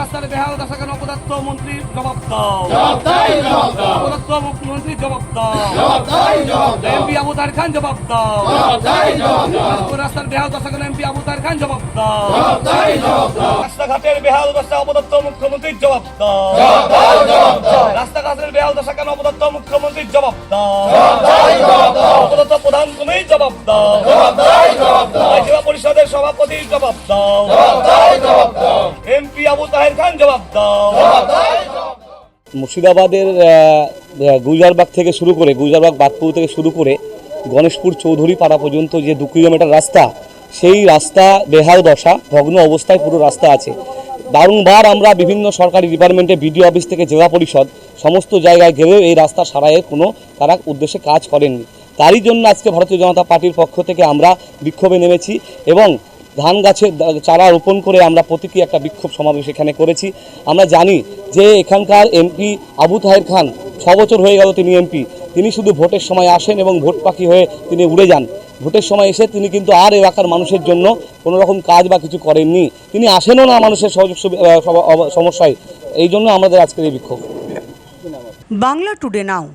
রাস্তার বেহাল দশা কেন অপদার্থ মন্ত্রী জবাব দাও অপদার্থ মুখ্যমন্ত্রী জবাব দাও এমপি আবু তাহের খান জবাব দাও রাস্তার বেহাল দশা কেন এমপি আবু তাহের খান জবাব দাও রাস্তাঘাটের বেহাল দশা অপদত্ত মুখ্যমন্ত্রীর জবাব দাও রাস্তাঘাটের বেহাল দশা কেন অপদত্ত মুখ্যমন্ত্রীর জবাব দাও অপদত্ত প্রধান তুমি জবাব দাও জেলা পরিষদের সভাপতি জবাব দাও। এমপি আবু তাহের খান জবাব দাও। মুর্শিদাবাদের আহ, থেকে শুরু করে গুজারবাগ বাদপুর থেকে শুরু করে গণেশপুর চৌধুরী পাড়া পর্যন্ত যে দু কিলোমিটার রাস্তা সেই রাস্তা বেহাল দশা ভগ্ন অবস্থায় পুরো রাস্তা আছে। বারংবার আমরা বিভিন্ন সরকারি ডিপার্টমেন্টে বিডিও অফিস থেকে জেলা পরিষদ সমস্ত জায়গায় গেলেও এই রাস্তা সারাইয়ের কোনো তারা উদ্দেশ্যে কাজ করেননি। তারই জন্য আজকে ভারতীয় জনতা পার্টির পক্ষ থেকে আমরা বিক্ষোভে নেমেছি এবং ধান গাছের চারা রোপণ করে আমরা প্রতীকী একটা বিক্ষোভ সমাবেশ এখানে করেছি। আমরা জানি যে এখানকার এমপি আবু তাহের খান ছ বছর হয়ে গেল তিনি এমপি। তিনি শুধু ভোটের সময় আসেন এবং ভোট পাখি হয়ে তিনি উড়ে যান। ভোটের সময় এসে তিনি কিন্তু আর এলাকার মানুষের জন্য কোনো রকম কাজ বা কিছু করেননি। তিনি আসেনও না মানুষের সহযোগ সমস্যায়। এই জন্য আমাদের আজকের এই বিক্ষোভ। Bangla today now.